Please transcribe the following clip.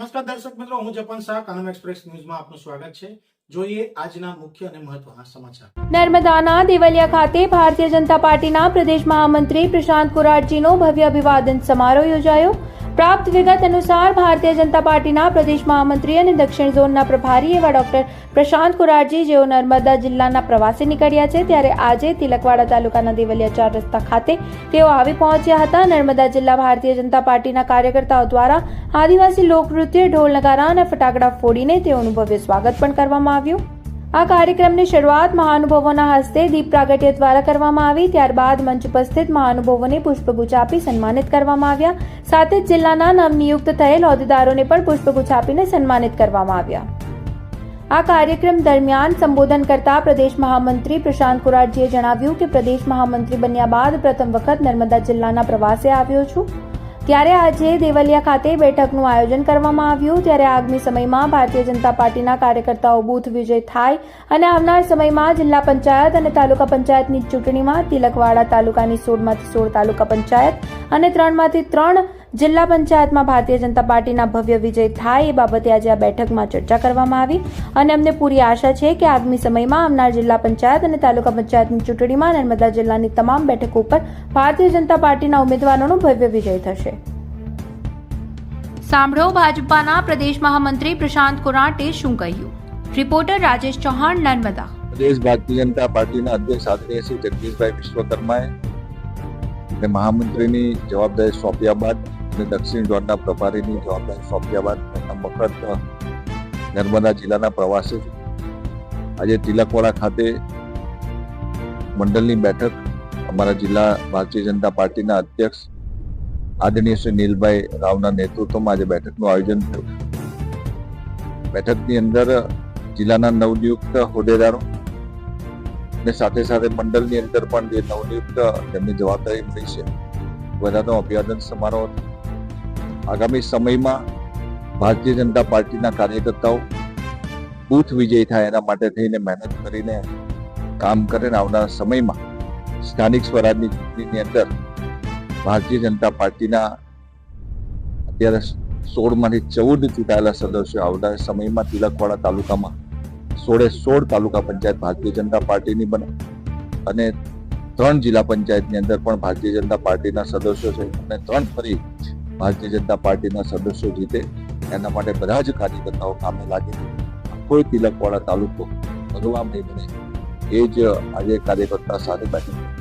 નમસ્કાર દર્શક મિત્રો, હું જપન શાહ, કાનમ એક્સપ્રેસ ન્યૂઝમાં આપનું સ્વાગત છે. નર્મદાના દેવલિયા ખાતે ભારતીય જનતા પાર્ટીના પ્રદેશ મહામંત્રી પ્રશાંત કુરારજીનો ભવ્ય અભિવાદન સમારોહ યોજાયો. પ્રાપ્ત વિગત અનુસાર ભારતીય જનતા પાર્ટીના પ્રદેશ મહામંત્રી અને દક્ષિણ ઝોનના પ્રભારી એવા ડોક્ટર પ્રશાંત કુરારજી, જેઓ નર્મદા જિલ્લાના પ્રવાસે નીકળ્યા છે. ત્યારે આજે તિલકવાડા તાલુકાના દેવલિયા ચાર રસ્તા ખાતે તેઓ આવી પહોંચ્યા હતા. નર્મદા જિલ્લા ભારતીય જનતા પાર્ટીના કાર્યકર્તાઓ દ્વારા આદિવાસી લોકનૃત્ય, ઢોલ નગારા અને ફટાકડા ફોડીને તેઓનું ભવ્ય સ્વાગત પણ કરવામાં આવ્યું. આ કાર્યક્રમની શરૂઆત મહાનુભાવોના હસ્તે દીપ પ્રાગટ્ય દ્વારા કરવામાં આવી. ત્યારબાદ મંચ ઉપસ્થિત મહાનુભાવોને પુષ્પગુચ્છ આપી સન્માનિત કરવામાં આવ્યા. સાથે જ જિલ્લાના નવનિયુક્ત થયેલ હોદ્દેદારોને પણ પુષ્પગુચ્છ આપીને સન્માનિત કરવામાં આવ્યા. આ કાર્યક્રમ દરમિયાન સંબોધન કરતા પ્રદેશ મહામંત્રી પ્રશાંત કુરાટજીએ જણાવ્યું કે પ્રદેશ મહામંત્રી બન્યા બાદ પ્રથમ વખત નર્મદા જિલ્લાના પ્રવાસે આવ્યો છું. ત્યારે આજે દેવલિયા ખાતે બેઠકનું આયોજન કરવામાં આવ્યું. ત્યારે આગામી સમયમાં ભારતીય જનતા પાર્ટીના કાર્યકર્તાઓ બૂથ વિજય થાય અને આવનાર સમયમાં જિલ્લા પંચાયત અને તાલુકા પંચાયતની ચૂંટણીમાં તિલકવાડા તાલુકાની સોળમાંથી સોળ તાલુકા પંચાયત અને ત્રણમાંથી ત્રણ જિલ્લા પંચાયતમાં ભારતીય જનતા પાર્ટીના ભવ્ય વિજય થાય એ બાબતે આજે આ બેઠકમાં ચર્ચા કરવામાં આવી અને અમને પૂરી આશા છે કે આગામી સમયમાં આવનાર જિલ્લા પંચાયત અને તાલુકા પંચાયતની ચૂંટણીમાં નર્મદા જિલ્લાની તમામ બેઠકો ઉપર ભારતીય જનતા પાર્ટીના ઉમેદવારોનો ભવ્ય વિજય થશે. સાંભળો ભાજપાના પ્રદેશ મહામંત્રી પ્રશાંત કોરાટે શું કહ્યું? રિપોર્ટર રાજેશ ચૌહાણ નર્મદા. પ્રદેશ ભારતીય જનતા પાર્ટીના અધ્યક્ષ આદરણીય શ્રી જગદીશભાઈ વિશ્વકર્માએ મહામંત્રીની જવાબદારી સોંપ્યા બાદ અને દક્ષિણ ઝોનના પ્રભારીની જવાબદારી સોંપ્યા બાદ પ્રથમ વખત નર્મદા જિલ્લાના પ્રવાસે આજે તિલકવાડા ખાતે મંડળની બેઠક અમારા જિલ્લા ભારતીય જનતા પાર્ટીના અધ્યક્ષ આદરણીય શ્રી નીલભાઈ રાવના નેતૃત્વમાં આજે બેઠકનું આયોજન થયું બેઠકની અંદર જિલ્લાના નવનિયુક્ત હોદ્દેદારો અને સાથે સાથે મંડળની અંદર પણ જે નવનિયુક્ત તેમની જવાબદારી મળી છે બધાનો અભિવાદન સમારોહ. આગામી સમયમાં ભારતીય જનતા પાર્ટીના કાર્યકર્તાઓ બૂથ વિજય થાય એના માટે થઈને મહેનત કરીને કામ કરે ને આવનારા સમયમાં સ્થાનિક સ્વરાજની ચૂંટણીની અંદર ભારતીય જનતા પાર્ટીના અત્યારે સોળમાંથી ચૌદ ચૂંટાયેલા સદસ્યો આવનારા સમયમાં તિલકવાડા તાલુકામાં સોળે સોળ તાલુકા પંચાયત ભારતીય જનતા પાર્ટીની બને અને ત્રણ જિલ્લા પંચાયતની અંદર પણ ભારતીય જનતા પાર્ટીના સદસ્યો છે અને ત્રણ ફરી ભારતીય જનતા પાર્ટીના સદસ્યો જીતે, એના માટે બધા જ કાર્યકર્તાઓ કામે લાગે કોઈ તિલકવાળા તાલુકો ભગવાન નહીં બને એ જ આજે કાર્યકર્તા સાથે બેઠક